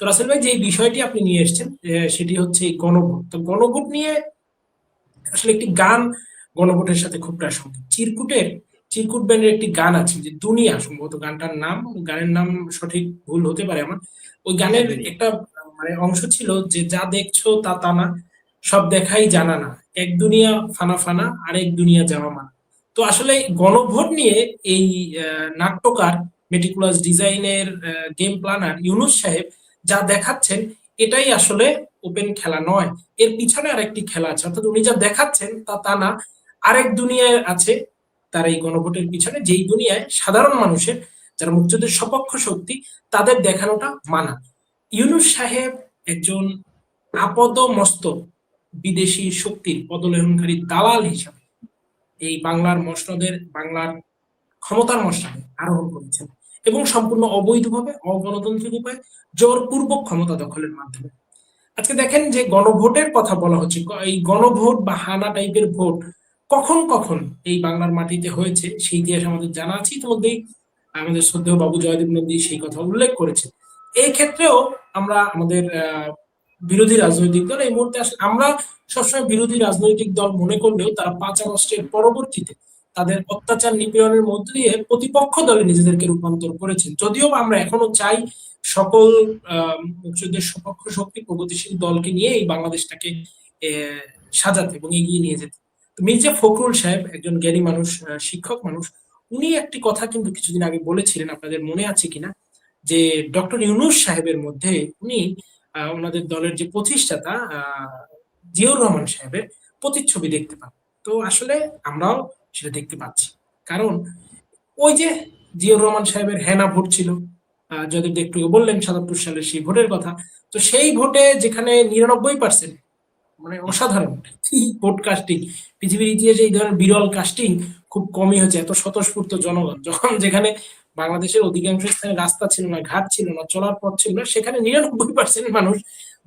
তো রাসেল ভাই যে বিষয়টি আপনি নিয়ে এসেছেন সেটি হচ্ছে এই গণভোট। তো গণভোট নিয়ে আসলে একটি গান গণভোটের সাথে খুব প্রাসঙ্গিক চিরকুটের চিরকুট ব্যান্ডের একটি গান আছে যে দুনিয়া সম্ভবত গানটার নাম গানের নাম সঠিক ভুল হতে পারে আমার। ওই গানের একটা মানে অংশ ছিল যে যা দেখছ তা তা না সব দেখাই জানা না। এক দুনিয়া ফানা ফানা আর এক দুনিয়া যাওয়া মা তো আসলে গণভোট নিয়ে এই নাট্যকার মেটিকুলাস ডিজাইনের গেম প্ল্যানার ইউনুস সাহেব যা দেখাচ্ছেন, এটাই আসলে ওপেন খেলা নয়। এর পিছনে আরেকটি খেলা আছে। অর্থাৎ উনি যা দেখাচ্ছেন, তা তা না। আরেক দুনিয়ায় আছে তার এই গণভোটের পিছনে, যেই দুনিয়ায় সাধারণ মানুষের, যারা মুক্তিযুদ্ধের সপক্ষ শক্তি, তাদের দেখানোটা মানা। ইউনুস সাহেব একজন আপদ মস্ত বিদেশি শক্তির পদলেহনকারী দালাল হিসাবে এই বাংলার মসনদের, বাংলার ক্ষমতার মশলায় আরোহণ করেছেন। এবং সম্পূর্ণ অবৈধভাবে, অগণতান্ত্রিক উপায়ে, জোরপূর্বক ক্ষমতা দখলের মাধ্যমে। আজকে দেখেন যে গণভোটের কথা বলা হচ্ছে, এই গণভোট বা হানা টাইপের ভোট কখন কখন এই বাংলার মাটিতে হয়েছে, সেই ইতিহাস আমাদের জানা আছে। ইতিমধ্যেই আমাদের শ্রদ্ধেয় বাবু জয়দেব নন্দী সেই কথা উল্লেখ করেছে এই ক্ষেত্রেও আমরা আমাদের বিরোধী রাজনৈতিক দল এই মুহূর্তে আসলে আমরা সবসময় বিরোধী রাজনৈতিক দল মনে করলেও তারা পাঁচ আগস্টের পরবর্তীতে তাদের অত্যাচার নিপীড়নের মধ্য দিয়ে প্রতিপক্ষ দলে নিজেদেরকে রূপান্তর করেছেন। যদিও আমরা এখনও চাই সকল সপক্ষ শক্তি প্রগতিশীল দলকে নিয়ে এই বাংলাদেশটাকে সাজাতে এবং এগিয়ে নিয়ে যেতে। মির্জা ফখরুল সাহেব একজন জ্ঞানী মানুষ শিক্ষক মানুষ, উনি একটি কথা কিন্তু কিছুদিন আগে বলেছিলেন, আপনাদের মনে আছে কিনা? যে ডক্টর ইউনুস সাহেবের মধ্যে উনি ওনাদের দলের যে প্রতিষ্ঠাতা জিয়র রহমান সাহেবের প্রতিচ্ছবি দেখতে পান। তো আসলে আমরাও সেটা দেখতে পাচ্ছি। কারণ ওই যে জিয়র রহমান সাহেবের হেনা ভোট ছিল যদি একটু বললেন সাতাত্তর সালের সেই ভোটের কথা, তো সেই ভোটে যেখানে নিরানব্বই পার্সেন্ট মানে অসাধারণ ভোট কাস্টিং পৃথিবীর ইতিহাসে এই ধরনের বিরল কাস্টিং খুব কমই হয়েছে, এত স্বতঃস্ফূর্ত জনগণ, যখন যেখানে বাংলাদেশের অধিকাংশ স্থানে রাস্তা ছিল না, ঘাট ছিল না, চলার পথ ছিল না, সেখানে নিরানব্বই পার্সেন্ট মানুষ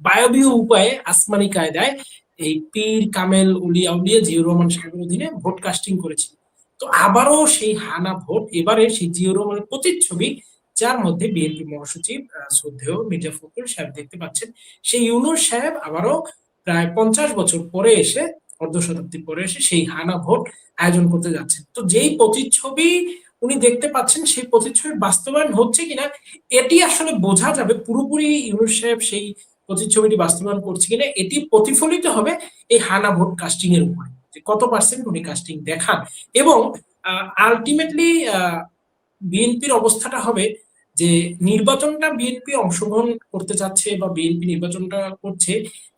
বায়বীয় উপায়ে আসমানি কায়দায় এই পীর কামেল উলিয়া উলিয়া জিও রহমান সাহেবের অধীনে ভোট কাস্টিং করেছিল তো আবারও সেই হানা ভোট, এবারে সেই জিও রহমানের প্রতিচ্ছবি, যার মধ্যে বিএনপি মহাসচিব শ্রদ্ধেয় মির্জা ফখরুল সাহেব দেখতে পাচ্ছেন। সেই ইউনুস সাহেব আবারও প্রায় পঞ্চাশ বছর পরে এসে অর্ধ শতাব্দী পরে এসে সেই হানা ভোট আয়োজন করতে যাচ্ছেন। তো যেই প্রতিচ্ছবি উনি দেখতে পাচ্ছেন, সেই প্রতিচ্ছবির বাস্তবায়ন হচ্ছে কিনা, এটি আসলে বোঝা যাবে। পুরোপুরি ইউনুস সাহেব সেই প্রতিচ্ছবিটি বাস্তবায়ন করছে কিনা, এটি প্রতিফলিত হবে এই হানা ভোট কাস্টিং এর উপরে, যে কত পার্সেন্ট উনি কাস্টিং দেখান। এবং আলটিমেটলি বিএনপির অবস্থাটা হবে যে নির্বাচনটা বিএনপি অংশগ্রহণ করতে চাচ্ছে বা বিএনপি নির্বাচনটা করছে,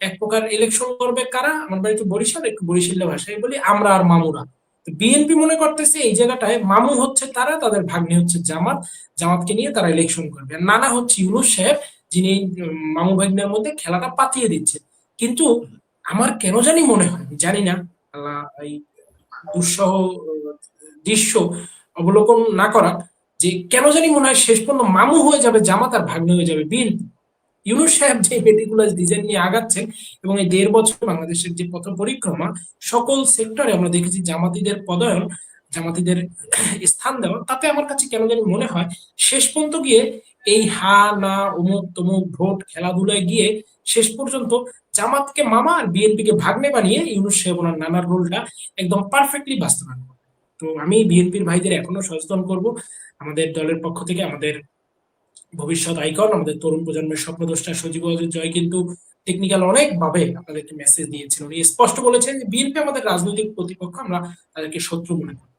এক প্রকার ইলেকশন করবে কারা? আমার বাড়িতে বরিশাল, একটু বরিশালের ভাষায় বলি, আমরা আর মামুরা। বিএনপি মনে করতেছে এই জায়গাটায় মামু হচ্ছে তারা, তাদের ভাগ্নি হচ্ছে জামাত, জামাতকে নিয়ে তারা ইলেকশন করবে। নানা হচ্ছে ইউনুস সাহেব যিনি মামু ভাগ্নের মধ্যে খেলাটা পাতিয়ে দিচ্ছে। কিন্তু আমার কেন জানি মনে হয় জানি না এই দুঃসহ, দৃশ্য অবলোকন না করা, যে কেন জানি মনে হয় শেষ পর্যন্ত মামু হয়ে যাবে, জামাত আর ভাগ্নে হয়ে যাবে। বিন ইউনুস সাহেব যে মেটিকুলাস ডিজাইন নিয়ে আগাচ্ছেন এবং এই দেড় বছর বাংলাদেশের যে পথ পরিক্রমা, সকল সেক্টরে আমরা দেখেছি জামাতিদের পদায়ন, জামাতিদের স্থান দেওয়া, তাতে আমার কাছে কেন জানি মনে হয় শেষ পর্যন্ত গিয়ে এই হা না অমুক তমুক, ভোট, খেলাধুলায় গিয়ে শেষ পর্যন্ত জামাতকে মামা আর বিএনপিকে ভাগ্নে বানিয়ে ইউনুস সাহেব ওনার নানার রোলটা একদম পারফেক্টলি বাস্তবায়ন তো আমি বিএনপির ভাইদের এখনও সচেতন করব। আমাদের দলের পক্ষ থেকে আমাদের ভবিষ্যৎ আইকন, আমাদের তরুণ প্রজন্মের স্বপ্নদোষটা সজীব জয় কিন্তু টেকনিক্যাল অনেক ভাবে আপনাদেরকে মেসেজ দিয়েছেন। উনি স্পষ্ট বলেছেন যে বিএনপি আমাদের রাজনৈতিক প্রতিপক্ষ, আমরা তাদেরকে শত্রু মনে করি।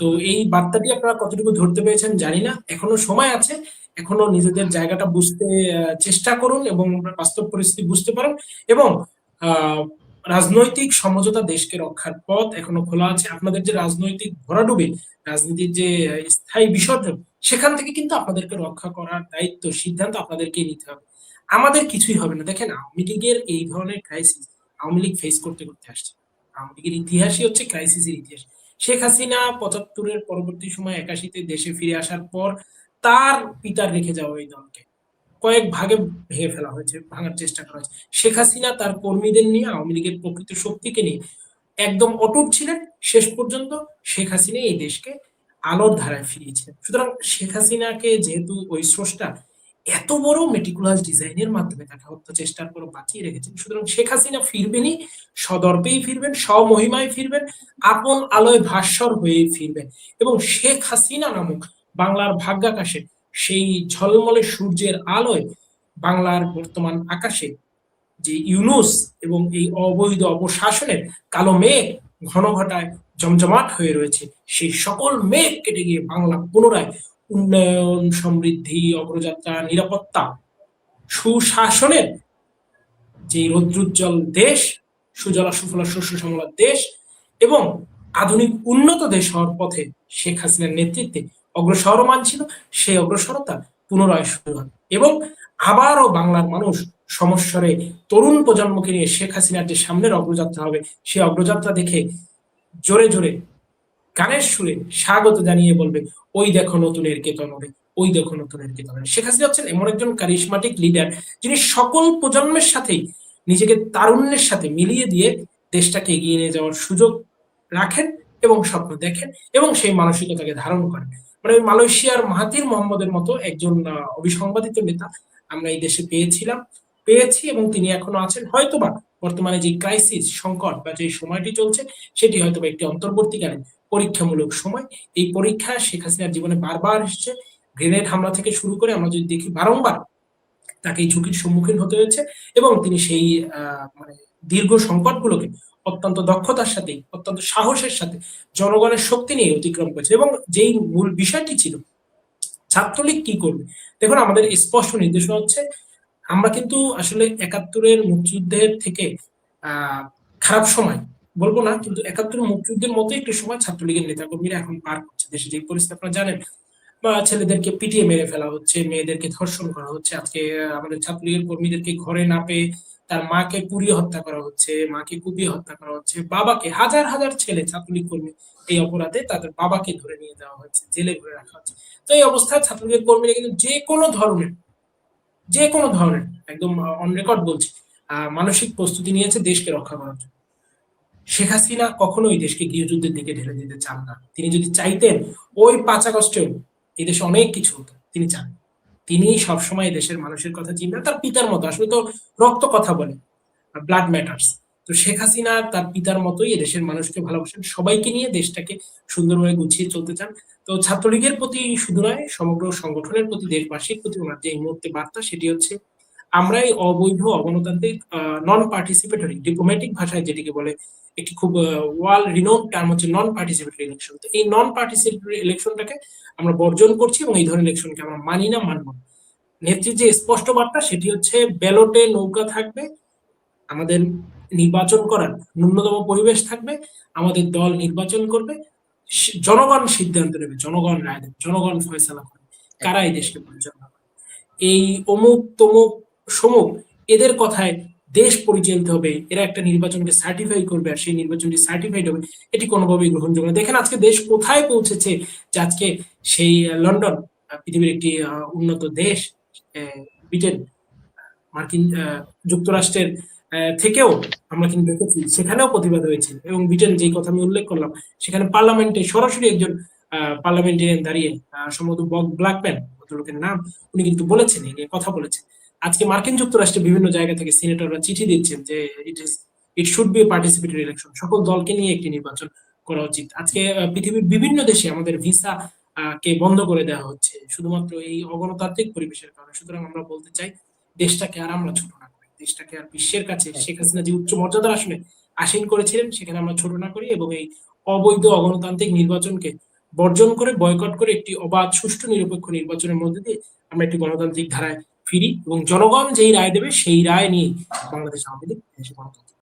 তো এই বার্তাটি আপনারা কতটুকু ধরতে পেরেছেন জানি না। এখনও সময় আছে। এখনও নিজেদের জায়গাটা বুঝতে চেষ্টা করুন এবং বাস্তব পরিস্থিতি বুঝতে পারেন এবং রাজনৈতিক সমঝোতা দেশকে রক্ষার পথ এখনও খোলা আছে। আপনাদের যে রাজনৈতিক ভরাডুবে, রাজনীতির যে স্থায়ী বিসর্জন, সেখান থেকে কিন্তু আপনাদেরকে রক্ষা করার দায়িত্ব, সিদ্ধান্ত আপনাদেরকে নিতে হবে। আমাদের কিছুই হবে না। দেখেন, আওয়ামী লীগের এই ধরনের ক্রাইসিস আওয়ামী লীগ ফেস করতে করতে আসছে। আওয়ামী লীগের ইতিহাসই হচ্ছে ক্রাইসিসের ইতিহাস। শেখ হাসিনা পঁচাত্তরের পরবর্তী সময় একাশিতে দেশে ফিরে আসার পর তার পিতার রেখে যাওয়া এই দলকে। কয়েক ভাগে ভেঙে ফেলা হয়েছে, ভাঙার চেষ্টা করা হয়েছে। শেখ হাসিনা তার কর্মীদের নিয়ে, আওয়ামী লীগের প্রকৃত শক্তিকে নিয়ে একদম অটুট ছিলেন। শেষ পর্যন্ত শেখ হাসিনা এই দেশকে আলোর ধারায় ফিরিয়েছিলেন। সুতরাং শেখ হাসিনাকে যেহেতু ওই স্রষ্টা এত বড় মেটিকুলাস ডিজাইনের মাধ্যমে তাকে হত্যা চেষ্টার পর বাঁচিয়ে রেখেছেন, সুতরাং শেখ হাসিনা ফিরবেনই, সদর্পেই ফিরবেন, স্বমহিমায় ফিরবেন, আপন আলোয় ভাস্বর হয়ে ফিরবেন। এবং শেখ হাসিনা নামক বাংলার ভাগ্যাকাশে, সেই ঝলমলে সূর্যের আলোয় বাংলার বর্তমান আকাশে যে ইউনুস এবং এই অবৈধ অপশাসনের কালো মেঘ ঘন ঘটায় জমজমাট হয়ে রয়েছে, সেই সকল মেঘ কেটে গিয়ে বাংলা পুনরায় উন্নয়ন, সমৃদ্ধি, অগ্রযাত্রা, নিরাপত্তা, সুশাসনের যে রৌদ্রোজ্জ্বল দেশ, সুজলা সুফলা শস্য শ্যামলা দেশ এবং আধুনিক উন্নত দেশ হওয়ার পথে শেখ হাসিনার নেতৃত্বে অগ্রসরমান ছিল সেই অগ্রসরতা পুনরায় শুরু হয়। এবং আবারও বাংলার মানুষ সমস্যারে তরুণ প্রজন্মকে নিয়ে শেখ হাসিনার যে সামনের অগ্রযাত্রা হবে, সেই অগ্রযাত্রা দেখে জোরে জোরে গানের সুরে স্বাগত জানিয়ে বলবে, ওই দেখো নতুনের কেতন হবে ওই দেখো নতুনের কেতন হবে শেখ হাসিনা হচ্ছেন এমন একজন কারিশমাটিক লিডার যিনি সকল প্রজন্মের সাথেই নিজেকে তারুণ্যের সাথে মিলিয়ে দিয়ে দেশটাকে এগিয়ে নিয়ে যাওয়ার সুযোগ রাখেন এবং স্বপ্ন দেখেন এবং সেই মানসিকতাকে ধারণ করেন। মানে ওই মালয়েশিয়ার মাহাতির মোহাম্মদের মতো একজন আহ, অবিসংবাদিত নেতা আমরা এই দেশে পেয়েছিলাম। পেয়েছি এবং তিনি এখনও আছেন। হয়তোবা বর্তমানে যে ক্রাইসিস সংকট বা যে সময়টি চলছে সেটি হয়তোবা একটি অন্তর্বর্তীকালীন পরীক্ষামূলক সময়। এই পরীক্ষা শেখ হাসিনার জীবনে বারবার এসেছে। গ্রেনেড হামলা থেকে শুরু করে আমরা যদি দেখি বারংবার তাকে এই ঝুঁকির সম্মুখীন হতে হয়েছে এবং তিনি সেই মানে দীর্ঘ সংকটগুলোকে অত্যন্ত দক্ষতার সাথে, অত্যন্ত সাহসের সাথে জনগণের শক্তি নিয়ে অতিক্রম করেছে এবং যেই মূল বিষয়টি ছিল, ছাত্রলীগ কি করবে? দেখুন, আমাদের স্পষ্ট নির্দেশনা হচ্ছে, আমরা কিন্তু আসলে একাত্তরের মুক্তিযুদ্ধের থেকে খারাপ সময় বলব না, কিন্তু একাত্তরের মুক্তিযুদ্ধের মতো একটি সময় ছাত্রলীগের নেতাকর্মীরা এখন পার করছে। দেশে যে পরিস্থিতি আপনারা জানেন, বা ছেলেদেরকে পিটিয়ে মেরে ফেলা হচ্ছে, মেয়েদেরকে ধর্ষণ করা হচ্ছে, আজকে আমাদের ছাত্রলীগের কর্মীদেরকে ঘরে না পেয়ে তার মাকে পুড়িয়ে হত্যা করা হচ্ছে, মাকে কুপিয়ে হত্যা করা হচ্ছে, বাবাকে হাজার হাজার ছেলে ছাত্রলীগ কর্মী এই অপরাধে তাদের বাবাকে ধরে নিয়ে যাওয়া হচ্ছে জেলে ভরে রাখা হচ্ছে। তো এই অবস্থায় ছাত্রলীগের কর্মীরা কিন্তু যে কোনো ধরনের, যে কোনো ধরনের, একদম অন রেকর্ড বলছি মানসিক প্রস্তুতি নিয়েছে দেশকে রক্ষা করার জন্য। শেখ হাসিনা কখনোই দেশকে গৃহযুদ্ধের দিকে ঢেলে দিতে চান না। তিনি যদি চাইতেন, ওই পাঁচ আগস্টেও এই দেশে অনেক কিছু হতো, তিনি চান। তিনি সবসময় দেশের মানুষের কথা চিন্তা তার পিতার মতো। আসলে তো রক্ত কথা বলে ব্লাড ম্যাটার্স তো শেখ হাসিনা তার পিতার মতোই দেশের মানুষকে ভালোবাসেন। সবাইকে নিয়ে দেশটাকে সুন্দরভাবে গুছিয়ে চলতে চান। তো ছাত্রলীগের প্রতি শুধু নয়, সমগ্র সংগঠনের প্রতি, দেশবাসীর প্রতি ওনার যে এই মুহূর্তে বার্তা, সেটি হচ্ছে আমরা এই অবৈধ অগণতান্ত্রিক নন পার্টিসিপেটরি ডিপ্লোম্যাটিক ভাষায় যেটিকে বলে, একটি খুব ওয়ার্ল্ড রিনোন টার্ম হচ্ছে নন পার্টিসিপেটরি ইলেকশন তো এই নন পার্টিসিপেটরি ইলেকশনটাকে আমরা বর্জন করছি এবং এই ধরনের ইলেকশনকে আমরা মানি না, মানব। নেত্রীর যে স্পষ্ট বার্তা, সেটি হচ্ছে ব্যালটে নৌকা থাকবে, আমাদের নির্বাচন করার ন্যূনতম পরিবেশ থাকবে, আমাদের দল নির্বাচন করবে জনগণ সিদ্ধান্ত নেবে, জনগণ রায় দেবে, জনগণ ফয়সালা করবে, কারা এই দেশকে পরিচালনা করে এই অমুক তমুক সমুক এদের কথায় দেশ পরিচালিত হবে, এরা একটা নির্বাচনকে সার্টিফাই করবে আর সেই নির্বাচনটি সার্টিফাইড হবে, এটি কোনোভাবেই গ্রহণযোগ্য দেখেন আজকে দেশ কোথায় পৌঁছেছে যে আজকে সেই লন্ডন পৃথিবীর একটি উন্নত দেশ ব্রিটেন, মার্কিন যুক্তরাষ্ট্রের থেকেও আমরা কিন্তু দেখেছি সেখানেও প্রতিবাদ হয়েছে এবং ব্রিটেন যেই কথা আমি উল্লেখ করলাম, সেখানে পার্লামেন্টে সরাসরি একজন পার্লামেন্টেরিয়ান দাঁড়িয়ে সম্ভবত বক ব্ল্যাকম্যান, ভদ্রলোকের নাম, উনি কিন্তু বলেছেন নিয়ে কথা বলেছেন। আজকে মার্কিন যুক্তরাষ্ট্রে বিভিন্ন জায়গা থেকে সিনেটররা চিঠি দিচ্ছেন যে it is it should be participatory election সকল দলকে নিয়ে একটি নির্বাচন করা উচিত। আজকে পৃথিবীর বিভিন্ন দেশে আমাদের ভিসা কে বন্ধ করে দেওয়া হচ্ছে। শুধুমাত্র এই অগণতান্ত্রিক পরিবেশের কারণে। সুতরাং আমরা বলতে চাই দেশটাকে আর আমরা ছোট না করি। দেশটাকে আর বিশ্বের কাছে শেখ হাসিনা যে উচ্চ মর্যাদার আসলে আসীন করেছিলেন সেখানে আমরা ছোট না করি এবং এই অবৈধ অগণতান্ত্রিক নির্বাচনকে বর্জন করে বয়কট করে একটি অবাধ সুষ্ঠু নিরপেক্ষ নির্বাচনের মধ্যে দিয়ে আমরা একটি গণতান্ত্রিক ধারায় ফিরি এবং জনগণ যেই রায় দেবে সেই রায় নিয়ে বাংলাদেশ আওয়ামী লীগ